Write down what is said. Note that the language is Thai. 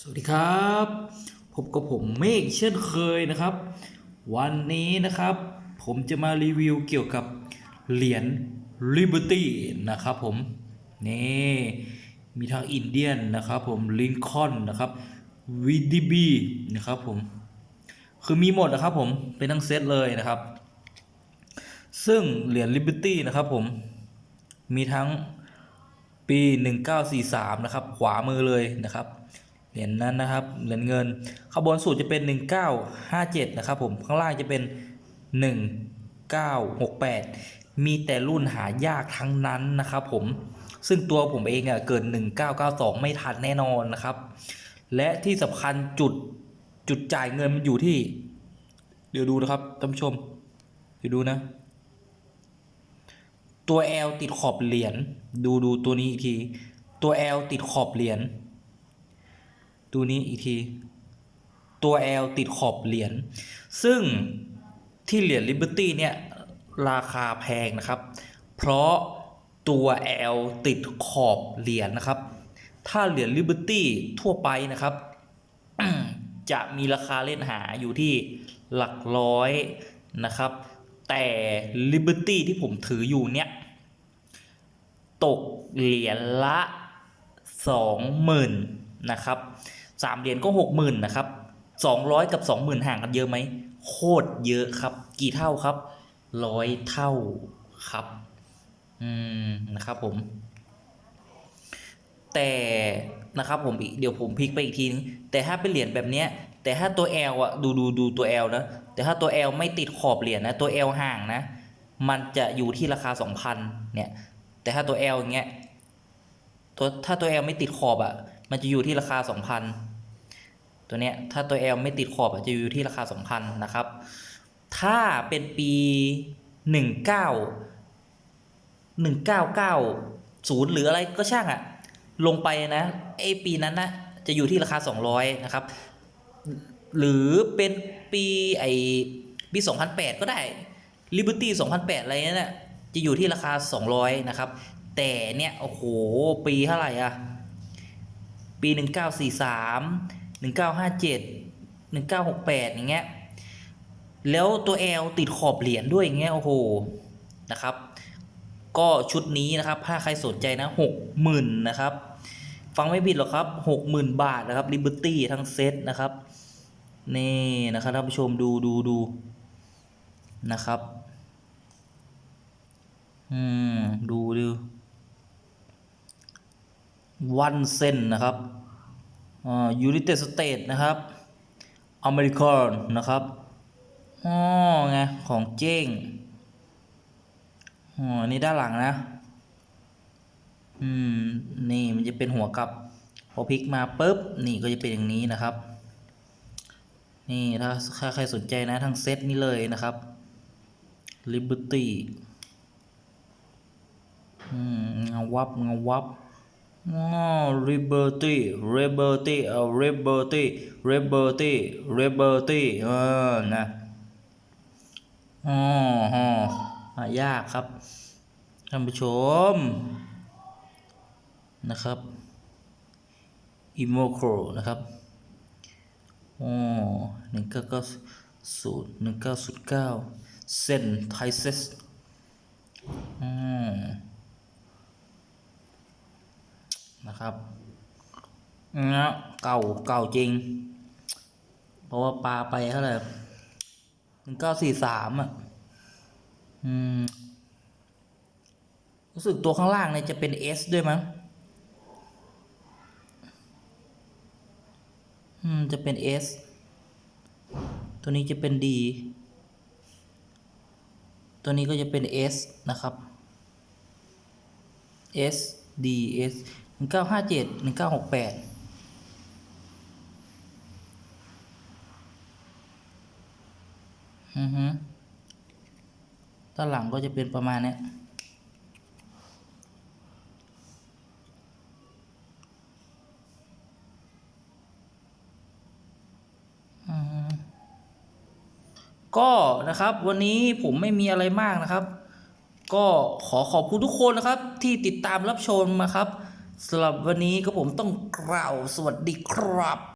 สวัสดีครับพบกับผมเมฆเช่นเคยนะครับ วันนี้นะครับ ผมจะมารีวิวเกี่ยวกับเหรียญ Liberty นะครับผม นี่มีทั้งอินเดียนนะครับผมลินคอนนะครับ VDB นะครับผม คือมีหมดนะครับผม เป็นทั้งเซตเลยนะครับ ซึ่งเหรียญ Liberty นะครับผม มีทั้งปี 1943 นะครับ ขวามือเลยนะครับ เหรียญนั้นนะครับเหรียญเงินข้างบนสุดจะเป็น 1957 นะครับผมข้างล่างจะเป็น 1968 มีแต่รุ่นหายากทั้งนั้นนะครับผมซึ่งตัวผมเองอะเกิด 1992 ไม่ทันแน่นอนนะครับ และที่สำคัญจุดจุดจ่ายเงินมันอยู่ที่ เดี๋ยวดูนะครับท่านผู้ชมเดี๋ยวดูนะ ตัว L ติดขอบเหรียญดูดูตัวนี้อีกที ตัว L ติดขอบเหรียญ ดูนี้อีกที ตัว L ติดขอบเหรียญ ซึ่งที่เหรียญ Liberty เนี่ย ราคาแพงนะครับ เพราะตัว L ติดขอบเหรียญนะครับ ถ้าเหรียญ Liberty ทั่วไปนะครับ จะมีราคาเล่นหาอยู่ที่หลักร้อยนะครับ แต่ Liberty ที่ผมถืออยู่เนี่ย ตกเหรียญละสองหมื่นนะครับ สามเหรียญก็หกหมื่นนะครับสองร้อยกับสองหมื่นห่างกันเยอะไหมโคตรเยอะครับ กี่เท่าครับร้อยเท่าครับ อืมนะครับผม แต่นะครับผมอีกเดี๋ยวผมพลิกไปอีกทีนึงแต่ถ้าเป็นเหรียญแบบเนี้ย แต่ถ้าตัว L อะดูดูดูตัว L นะแต่ถ้าตัว L ไม่ติดขอบเหรียญนะตัว L ห่างนะ มันจะอยู่ที่ราคา 2,000 เนี่ย แต่ถ้าตัว L อย่างเงี้ยตัวถ้าตัว L ไม่ติดขอบอะ มันจะอยู่ที่ราคา 2,000 ตัวเนี้ยถ้าตัว L ไม่ติดขอบอะจะอยู่ที่ราคา2,000นะครับ ถ้าเป็นปี 19 1990 หรืออะไรก็ช่างอะลงไปนะไอปีนั้นนะจะอยู่ที่ราคา 200 นะครับ หรือเป็นปีไอปี 2008 ก็ได้ Liberty 2008 อะไรเนี่ยนะจะอยู่ที่ราคา 200 นะครับ แต่เนี่ย โอ้โห ปีเท่าไหร่อะปี 1943 1957 1968 อย่างเงี้ย แล้วตัว L ติดขอบเหรียญด้วยอย่างเงี้ยโอ้โห นะครับ ก็ชุดนี้นะครับ ถ้าใครสนใจนะ 60,000 นะครับ ฟังไม่ผิดหรอกครับ 60,000 บาทนะครับ Liberty ทั้งเซตนะครับ นี่นะครับท่านผู้ชมดูดูดูนะครับ อืม ดูดูวันเซนนะครับ ยู i ิเต็ดสเตทนะครับ อเมริกันนะครับอ๋อไงของเจ้งอ๋อนี่ด้านหลังนะ อืม นี่มันจะเป็นหัวกลับ พอพลิกมาปุ๊บ นี่ก็จะเป็นอย่างนี้นะครับ นี่ถ้าถ้าใครสนใจนะทั้งเซตนี้เลยนะครับ Liberty อืมเงาวับเงาวับ Liberty Liberty เอา Liberty Liberty Liberty เออนะอ๋อฮะยากครับท่านผู้ชม นะครับ Imocro นะครับอ๋อหนึ่งเก้าเก้าศูนย์หนึ่งเก้าศูนย์เก้าเซนไทเซสอืม นะครับนะเก่าเก่าจริง เพราะว่าปลาไปเท่าไหร่หนึ่งเก้าสี่สามอะ อืม รู้สึกตัวข้างล่างเนี่ยจะเป็น S ด้วยมั้ง อืม จะเป็น S ตัวนี้จะเป็น D ตัวนี้ก็จะเป็น S นะครับ S D S หนึ่งเก้าห้าเจ็ดหนึ่งเก้าหกแปดอือฮึด้านหลังก็จะเป็นประมาณเนี้ยก็นะครับวันนี้ผมไม่มีอะไรมากนะครับ ก็ขอขอบคุณทุกคนนะครับที่ติดตามรับชมนะครับ สำหรับวันนี้ก็ผมต้องกล่าวสวัสดีครับ